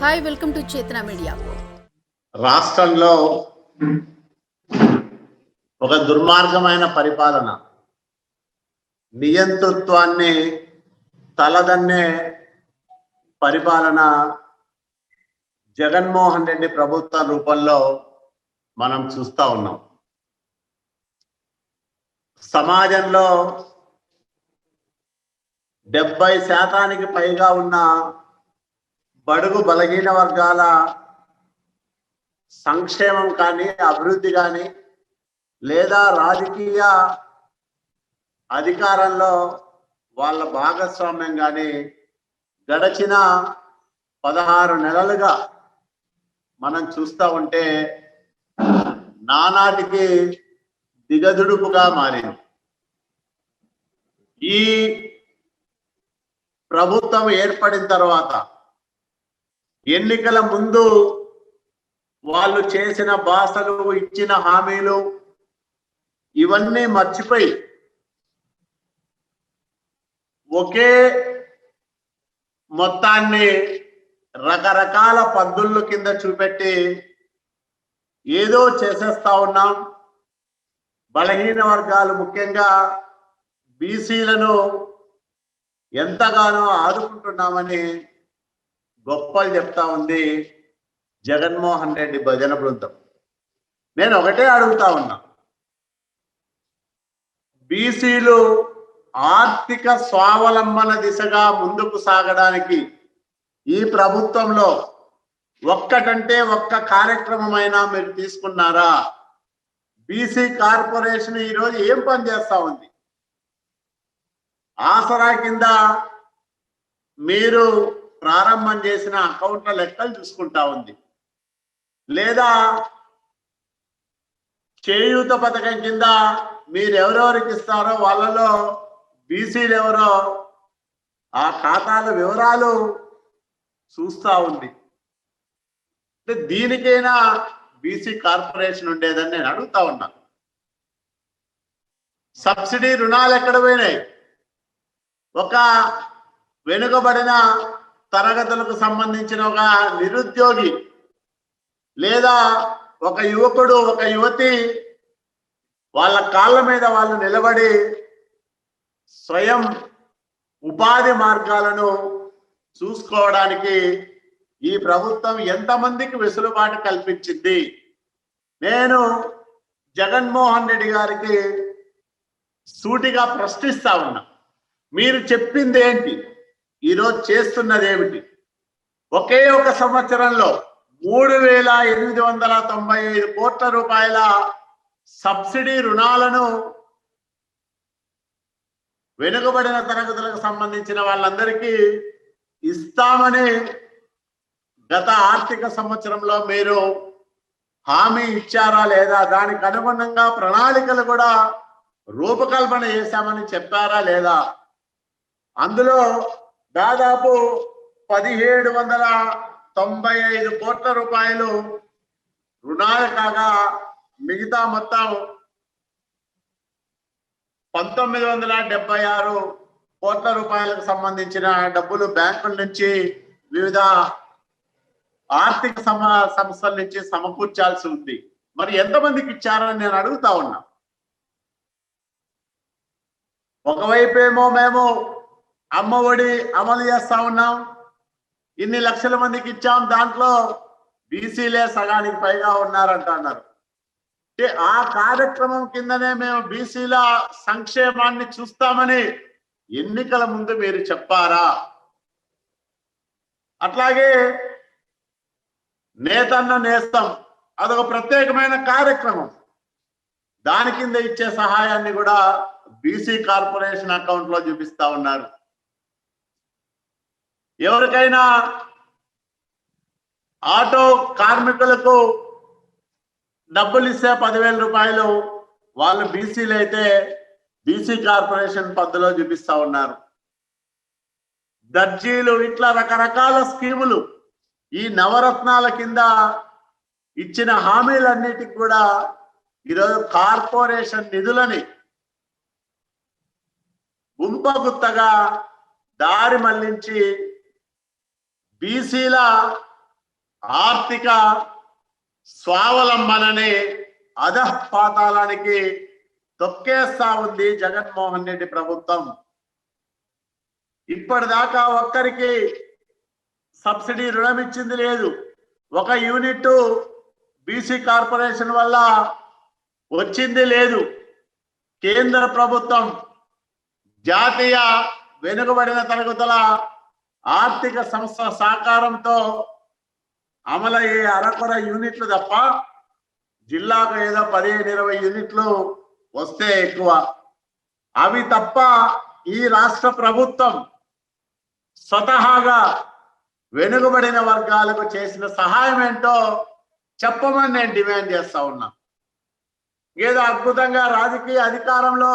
Hi welcome to Chetana media రాష్ట్రంలో ఒక దుర్మార్గమైన పరిపాలన. నియంతృత్వాన్ని తలదన్నే పరిపాలన జగన్మోహన్ రెడ్డి ప్రభుత్వ రూపంలో మనం చూస్తా ఉన్నాం. సమాజంలో డెబ్బై శాతానికి పైగా ఉన్న బడుగు బలహీన వర్గాల సంక్షేమం కానీ అభివృద్ధి కానీ లేదా రాజకీయ అధికారంలో వాళ్ళ భాగస్వామ్యం కానీ గడచిన పదహారు నెలలుగా మనం చూస్తూ ఉంటే నానాటికి దిగదుడుపుగా మారింది. ఈ ప్రభుత్వం ఏర్పడిన తర్వాత ఎన్నికల ముందు వాళ్ళు చేసిన భాషలు ఇచ్చిన హామీలు ఇవన్నీ మర్చిపోయి ఒకే మొత్తాన్ని రకరకాల పద్దుళ్ళు కింద చూపెట్టి ఏదో చేసేస్తా ఉన్నాం. బలహీన వర్గాలు ముఖ్యంగా బీసీలను ఎంతగానో ఆదుకుంటున్నామని గొప్పలు చెప్తా ఉంది జగన్మోహన్ రెడ్డి భజన బృందం. నేను ఒకటే అడుగుతా ఉన్నా. బీసీలు ఆర్థిక స్వావలంబన దిశగా ముందుకు సాగడానికి ఈ ప్రభుత్వంలో ఒక్కటంటే ఒక్క కార్యక్రమమైనా మీరు తీసుకున్నారా? బీసీ కార్పొరేషన్ ఈరోజు ఏం పని చేస్తా ఉంది? ఆసరా కింద మీరు ప్రారంభం చేసిన అకౌంట్ల లెక్కలు చూసుకుంటా ఉంది. లేదా చేయూత పథకం కింద మీరు ఎవరెవరికి ఇస్తారో వాళ్ళలో బీసీలు ఎవరో ఆ ఖాతాల వివరాలు చూస్తా ఉంది. అంటే దీనికైనా బీసీ కార్పొరేషన్ ఉండేదని నేను అడుగుతా ఉన్నా. సబ్సిడీ రుణాలు ఎక్కడ పోయినాయి? ఒక వెనుకబడిన తరగతులకు సంబంధించిన ఒక నిరుద్యోగి లేదా ఒక యువకుడు ఒక యువతి వాళ్ళ కాళ్ళ మీద వాళ్ళు నిలబడి స్వయం ఉపాధి మార్గాలను చూసుకోవడానికి ఈ ప్రభుత్వం ఎంతమందికి వెసులుబాటు కల్పించింది? నేను జగన్మోహన్ రెడ్డి గారికి సూటిగా ప్రశ్నిస్తా ఉన్నా. మీరు చెప్పింది ఏంటి? ఈరోజు చేస్తున్నది ఏమిటి ఒకే ఒక సంవత్సరంలో మూడు వేల ఎనిమిది వందల తొంభై ఐదు కోట్ల రూపాయల సబ్సిడీ రుణాలను వెనుకబడిన తరగతులకు సంబంధించిన వాళ్ళందరికీ ఇస్తామని గత ఆర్థిక సంవత్సరంలో మీరు హామీ ఇచ్చారా లేదా? దానికి అనుగుణంగా ప్రణాళికలు కూడా రూపకల్పన చేశామని చెప్పారా లేదా? అందులో దాదాపు పదిహేడు వందల తొంభై ఐదు కోట్ల రూపాయలు రుణాలు కాగా మిగతా మొత్తం పంతొమ్మిది వందల డెబ్బై ఆరు కోట్ల రూపాయలకు సంబంధించిన డబ్బులు బ్యాంకుల నుంచి వివిధ ఆర్థిక సమ సంస్థల నుంచి సమకూర్చాల్సి ఉంది. మరి ఎంతమందికి ఇచ్చారని నేను అడుగుతా ఉన్నా. ఒకవైపేమో మేము అమ్మ ఒడి అమలు చేస్తా ఉన్నాం. ఇన్ని లక్షల మందికి ఇచ్చాం. దాంట్లో బీసీలే సగానికి పైగా ఉన్నారంట అన్నారు. ఆ కార్యక్రమం కిందనే మేము బీసీల సంక్షేమాన్ని చూస్తామని ఎన్నికల ముందు మీరు చెప్పారా? అట్లాగే నేతన్న నేస్తం. అదొక ప్రత్యేకమైన కార్యక్రమం. దాని కింద ఇచ్చే సహాయాన్ని కూడా బీసీ కార్పొరేషన్ అకౌంట్లో చూపిస్తా ఉన్నారు. ఎవరికైనా ఆటో కార్మికులకు డబ్బులు ఇస్తే పదివేల రూపాయలు వాళ్ళు బీసీలు అయితే బీసీ కార్పొరేషన్ పద్ధతిలో చూపిస్తా ఉన్నారు. దర్జీలు ఇట్లా రకరకాల స్కీములు ఈ నవరత్నాల కింద ఇచ్చిన హామీలన్నిటికి కూడా ఈరోజు కార్పొరేషన్ నిధులని గుంపగుత్తగా దారి మళ్ళించి బీసీల ఆర్థిక స్వావలంబనని అధపాతాళానికి తొక్కేస్తా ఉంది జగన్మోహన్ రెడ్డి ప్రభుత్వం. ఇప్పటిదాకా ఒక్కరికి సబ్సిడీ రుణం ఇచ్చింది లేదు. ఒక యూనిట్ బీసీ కార్పొరేషన్ వల్ల వచ్చింది లేదు. కేంద్ర ప్రభుత్వం జాతీయ వెనుకబడిన తరగతుల ఆర్థిక సంస్థ సహకారంతో అమలయ్యే అరకొర యూనిట్లు తప్ప జిల్లాకు ఏదో పదిహేను ఇరవై యూనిట్లు వస్తే ఎక్కువ. అవి తప్ప ఈ రాష్ట్ర ప్రభుత్వం స్వతహాగా వెనుకబడిన వర్గాలకు చేసిన సహాయం ఏంటో చెప్పమని నేను డిమాండ్ చేస్తా ఉన్నా. ఏదో అద్భుతంగా రాజకీయ అధికారంలో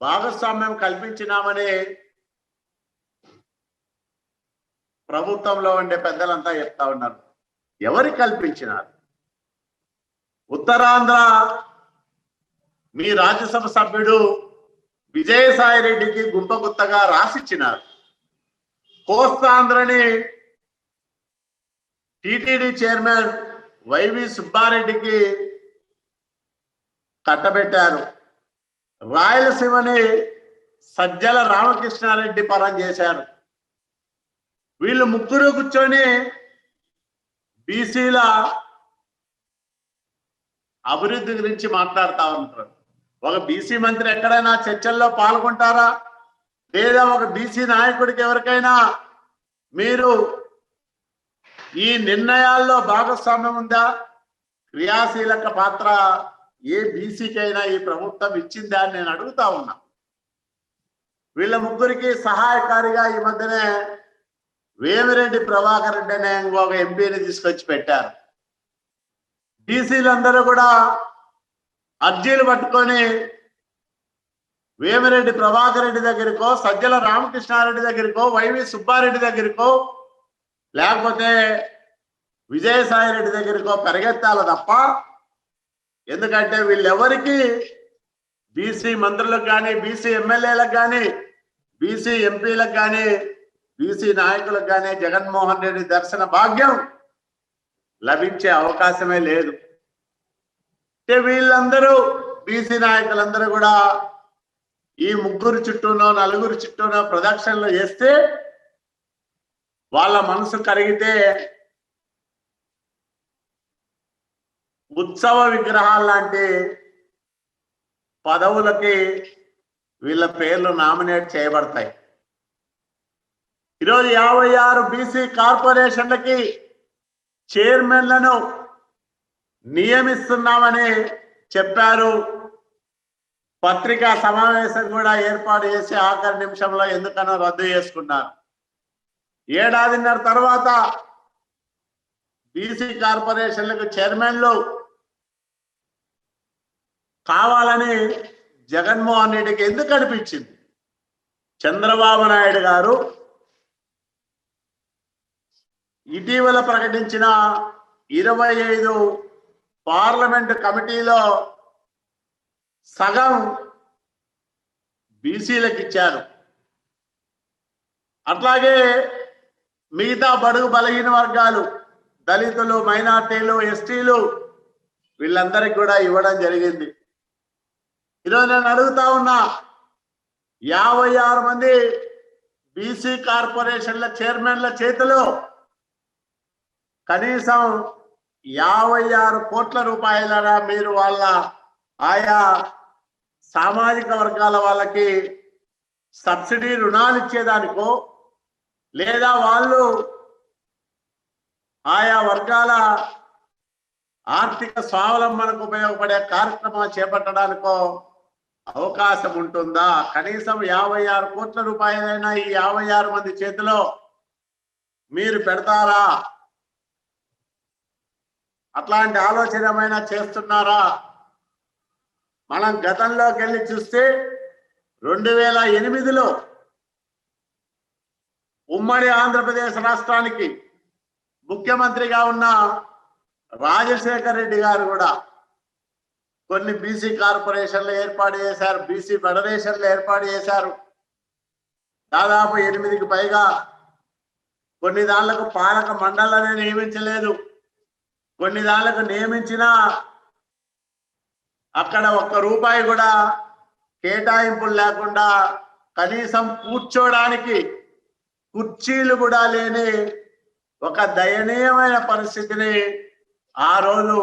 భాగస్వామ్యం కల్పించినామని ప్రభుత్వంలో ఉండే పెద్దలంతా చెప్తా ఉన్నారు. ఎవరు కల్పించినారు? ఉత్తరాంధ్ర మీ రాజ్యసభ సభ్యుడు విజయసాయి రెడ్డికి గుంపగుత్తగా రాసిచ్చినారు. కోస్తాంధ్రని టిటిడి చైర్మన్ వైవి సుబ్బారెడ్డికి కట్టబెట్టారు. రాయలసీమని సజ్జల రామకృష్ణారెడ్డి పరం చేశారు. వీళ్ళు ముగ్గురు కూర్చొని బీసీల అభివృద్ధి గురించి మాట్లాడుతూ ఉంటారు. ఒక బీసీ మంత్రి ఎక్కడైనా చర్చల్లో పాల్గొంటారా? లేదా ఒక బీసీ నాయకుడికి ఎవరికైనా మీరు ఈ నిర్ణయాల్లో భాగస్వామ్యం ఉందా? క్రియాశీలక పాత్ర ఏ బీసీకైనా ఈ ప్రభుత్వం ఇచ్చిందా అని నేను అడుగుతా ఉన్నా. వీళ్ళ ముగ్గురికి సహాయకారిగా ఈ మధ్యనే వేమిరెడ్డి ప్రభాకర్ రెడ్డి అనే ఇంకొక ఎంపీని తీసుకొచ్చి పెట్టారు. బీసీలందరూ కూడా అర్జీలు పట్టుకొని వేమిరెడ్డి ప్రభాకర్ రెడ్డి దగ్గరికో సజ్జల రామకృష్ణారెడ్డి దగ్గరికో వైవి సుబ్బారెడ్డి దగ్గరికో లేకపోతే విజయసాయి రెడ్డి దగ్గరికో పరిగెత్తాలి తప్ప ఎందుకంటే వీళ్ళెవరికి? బీసీ మంత్రులకు కానీ బీసీ ఎమ్మెల్యేలకు కానీ బీసీ ఎంపీలకు కానీ బీసీ నాయకులకు కానీ జగన్మోహన్ రెడ్డి దర్శన భాగ్యం లభించే అవకాశమే లేదు. అంటే వీళ్ళందరూ బీసీ నాయకులందరూ కూడా ఈ ముగ్గురు చుట్టూనో నలుగురు చుట్టూనో ప్రదక్షిణలు చేస్తే వాళ్ళ మనసు కరిగితే ఉత్సవ విగ్రహాలు లాంటి పదవులకి వీళ్ళ పేర్లు నామినేట్ చేయబడతాయి. ఈరోజు యాభై ఆరు బీసీ కార్పొరేషన్లకి చైర్మన్లను నియమిస్తున్నామని చెప్పారు. పత్రికా సమావేశం కూడా ఏర్పాటు చేసి ఆఖరి నిమిషంలో ఎందుకనో రద్దు చేసుకున్నారు. ఏడాదిన్నర తర్వాత బీసీ కార్పొరేషన్లకు చైర్మన్లు కావాలని జగన్మోహన్ రెడ్డికి ఎందుకు అనిపించింది? చంద్రబాబు నాయుడు గారు ఇటీవల ప్రకటించిన ఇరవై ఐదు పార్లమెంట్ కమిటీలో సగం బీసీలకు ఇచ్చారు. అట్లాగే మిగతా బడుగు బలహీన వర్గాలు దళితులు మైనార్టీలు ఎస్టీలు వీళ్ళందరికి కూడా ఇవ్వడం జరిగింది. ఈరోజు నేను అడుగుతా ఉన్నా యాభై ఆరు మంది బీసీ కార్పొరేషన్ల చైర్మన్ల చేతిలో కనీసం యాభై ఆరు కోట్ల రూపాయల మీరు వాళ్ళ ఆయా సామాజిక వర్గాల వాళ్ళకి సబ్సిడీ రుణాలు ఇచ్చేదానికో లేదా వాళ్ళు ఆయా వర్గాల ఆర్థిక స్వావలంబనకు ఉపయోగపడే కార్యక్రమాలు చేపట్టడానికో అవకాశం ఉంటుందా? కనీసం యాభై ఆరు కోట్ల రూపాయలైనా ఈ యాభై ఆరు మంది చేతిలో మీరు పెడతారా? అట్లాంటి ఆలోచన ఏమైనా చేస్తున్నారా? మనం గతంలోకి వెళ్ళి చూస్తే రెండు వేల ఎనిమిదిలో ఉమ్మడి ఆంధ్రప్రదేశ్ రాష్ట్రానికి ముఖ్యమంత్రిగా ఉన్న రాజశేఖర్ రెడ్డి గారు కూడా కొన్ని బీసీ కార్పొరేషన్లు ఏర్పాటు చేశారు బీసీ ఫెడరేషన్లు ఏర్పాటు చేశారు. దాదాపు ఎనిమిదికి పైగా కొన్ని దాళ్ళకు పాలక మండలాన్ని నియమించలేదు. కొన్ని దాళ్ళకు నియమించిన అక్కడ ఒక్క రూపాయి కూడా కేటాయింపులు లేకుండా కనీసం కూర్చోడానికి కుర్చీలు కూడా లేని ఒక దయనీయమైన పరిస్థితిని ఆ రోజు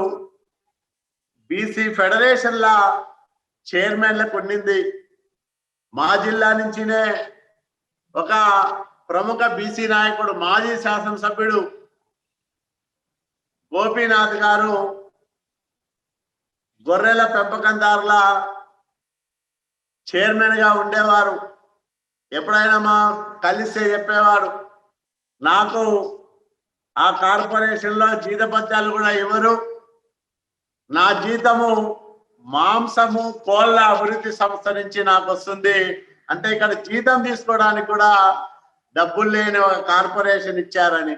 బీసీ ఫెడరేషన్ల చైర్మన్లకు ఉండింది మా జిల్లా నుంచినే ఒక ప్రముఖ బీసీ నాయకుడు మాజీ శాసనసభ్యుడు గోపీనాథ్ గారు గొర్రెల పెంపకందారుల చైర్మన్గా ఉండేవారు. ఎప్పుడైనా మా కలిస్తే చెప్పేవాడు నాకు ఆ కార్పొరేషన్లో జీతపత్యాలు కూడా ఇవ్వరు. నా జీతము మాంసము కోళ్ళ అభివృద్ధి సంస్థ నుంచి నాకు వస్తుంది. అంటే ఇక్కడ జీతం తీసుకోవడానికి కూడా డబ్బులు లేని ఒక కార్పొరేషన్ ఇచ్చారని.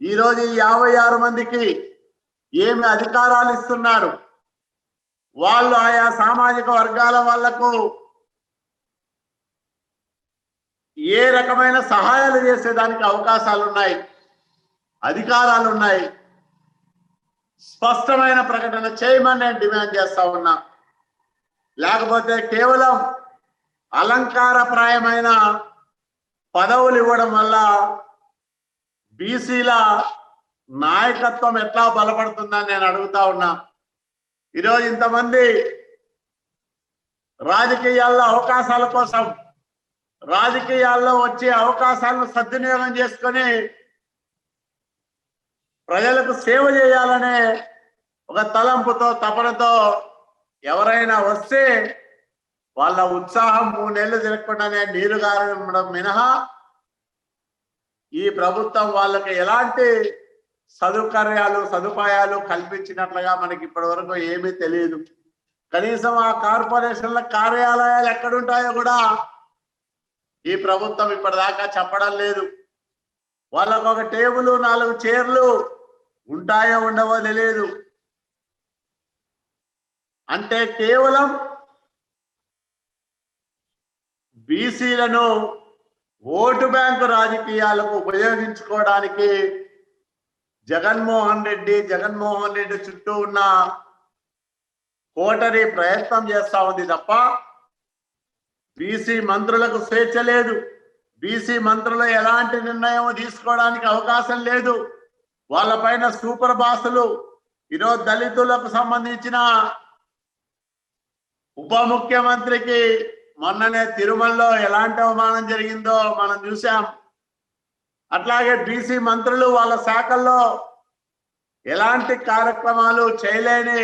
ఈరోజు ఈ యాభై ఆరు మందికి ఏమి అధికారాలు ఇస్తున్నారు? వాళ్ళు ఆయా సామాజిక వర్గాల వాళ్ళకు ఏ రకమైన సహాయాలు చేసేదానికి అవకాశాలు ఉన్నాయి అధికారాలు ఉన్నాయి స్పష్టమైన ప్రకటన చేయమని నేను డిమాండ్ చేస్తా ఉన్నా. లేకపోతే కేవలం అలంకారప్రాయమైన పదవులు ఇవ్వడం వల్ల బీసీల నాయకత్వం ఎట్లా బలపడుతుందని నేను అడుగుతా ఉన్నా. ఈరోజు ఇంతమంది రాజకీయాల్లో అవకాశాల కోసం రాజకీయాల్లో వచ్చే అవకాశాలను సద్వినియోగం చేసుకొని ప్రజలకు సేవ చేయాలనే ఒక తలంపుతో తపనతో ఎవరైనా వస్తే వాళ్ళ ఉత్సాహం మూడు నెలలు తిరగకుండానే నీరు కారణం మినహా ఈ ప్రభుత్వం వాళ్ళకి ఎలాంటి సదుకర్యాలు సదుపాయాలు కల్పించినట్లుగా మనకి ఇప్పటి వరకు ఏమీ తెలియదు. కనీసం ఆ కార్పొరేషన్ల కార్యాలయాలు ఎక్కడుంటాయో కూడా ఈ ప్రభుత్వం ఇప్పటిదాకా చెప్పడం లేదు. వాళ్ళకు ఒక టేబుల్ నాలుగు చైర్లు ఉంటాయో ఉండవో తెలియదు. అంటే కేవలం బీసీలను ఓటు బ్యాంకు రాజకీయాలకు ఉపయోగించుకోవడానికి జగన్మోహన్ రెడ్డి జగన్మోహన్ రెడ్డి చుట్టూ ఉన్న కోటరి ప్రయత్నం చేస్తా ఉంది తప్ప బీసీ మంత్రులకు స్వేచ్ఛ లేదు. బీసీ మంత్రులు ఎలాంటి నిర్ణయం తీసుకోవడానికి అవకాశం లేదు. వాళ్ళపైన సూపర్ బాసులు ఈరోజు దళితులకు సంబంధించిన ఉప ముఖ్యమంత్రికి మొన్ననే తిరుమలలో ఎలాంటి అవమానం జరిగిందో మనం చూసాం అట్లాగే బీసీ మంత్రులు వాళ్ళ శాఖల్లో ఎలాంటి కార్యక్రమాలు చేయలేని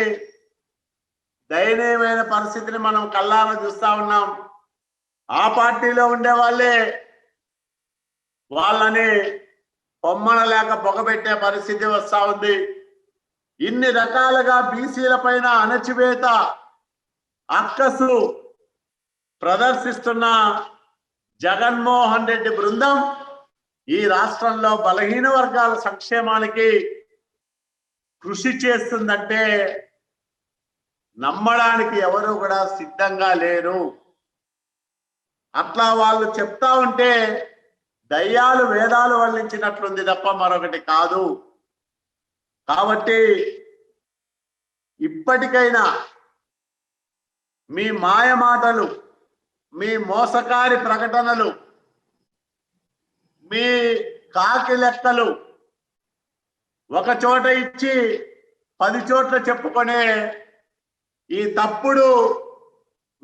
దయనీయమైన పరిస్థితిని మనం కళ్ళాన చూస్తా ఉన్నాం. ఆ పార్టీలో ఉండే వాళ్ళే వాళ్ళని పొమ్మన లేక పొగబెట్టే పరిస్థితి వస్తా ఉంది. ఇన్ని రకాలుగా బీసీల పైన అణచివేత అక్కసు ప్రదర్శిస్తున్న జగన్మోహన్ రెడ్డి బృందం ఈ రాష్ట్రంలో బలహీన వర్గాల సంక్షేమానికి కృషి చేస్తుందంటే నమ్మడానికి ఎవరు కూడా సిద్ధంగా లేరు. అట్లా వాళ్ళు చెప్తా ఉంటే దయ్యాలు వేదాలు వల్లించినట్లుంది తప్ప మరొకటి కాదు. కాబట్టి ఇప్పటికైనా మీ మాయ మాటలు మీ మోసకారి ప్రకటనలు మీ కాకి లెక్కలు ఒక చోట ఇచ్చి పది చోట్ల చెప్పుకునే ఈ తప్పుడు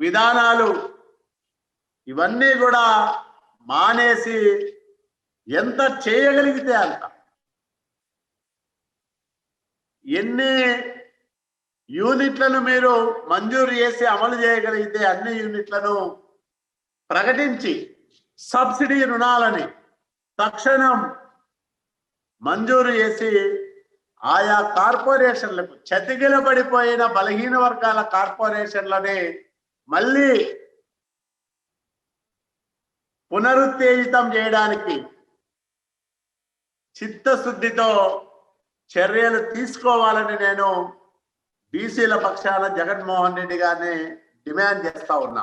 విధానాలు ఇవన్నీ కూడా మానేసి ఎంత చేయగలిగితే అంత. ఎన్ని యూనిట్లను మీరు మంజూరు చేసి అమలు చేయగలిగితే అన్ని యూనిట్లను ప్రకటించి సబ్సిడీ రుణాలని తక్షణం మంజూరు చేసి ఆయా కార్పొరేషన్లకు చతికిలబడిపోయిన బలహీన వర్గాల కార్పొరేషన్లని మళ్ళీ పునరుత్తేజితం చేయడానికి చిత్తశుద్ధితో చర్యలు తీసుకోవాలని నేను బీసీల పక్షాన జగన్మోహన్ రెడ్డి గారిని డిమాండ్ చేస్తా ఉన్నా.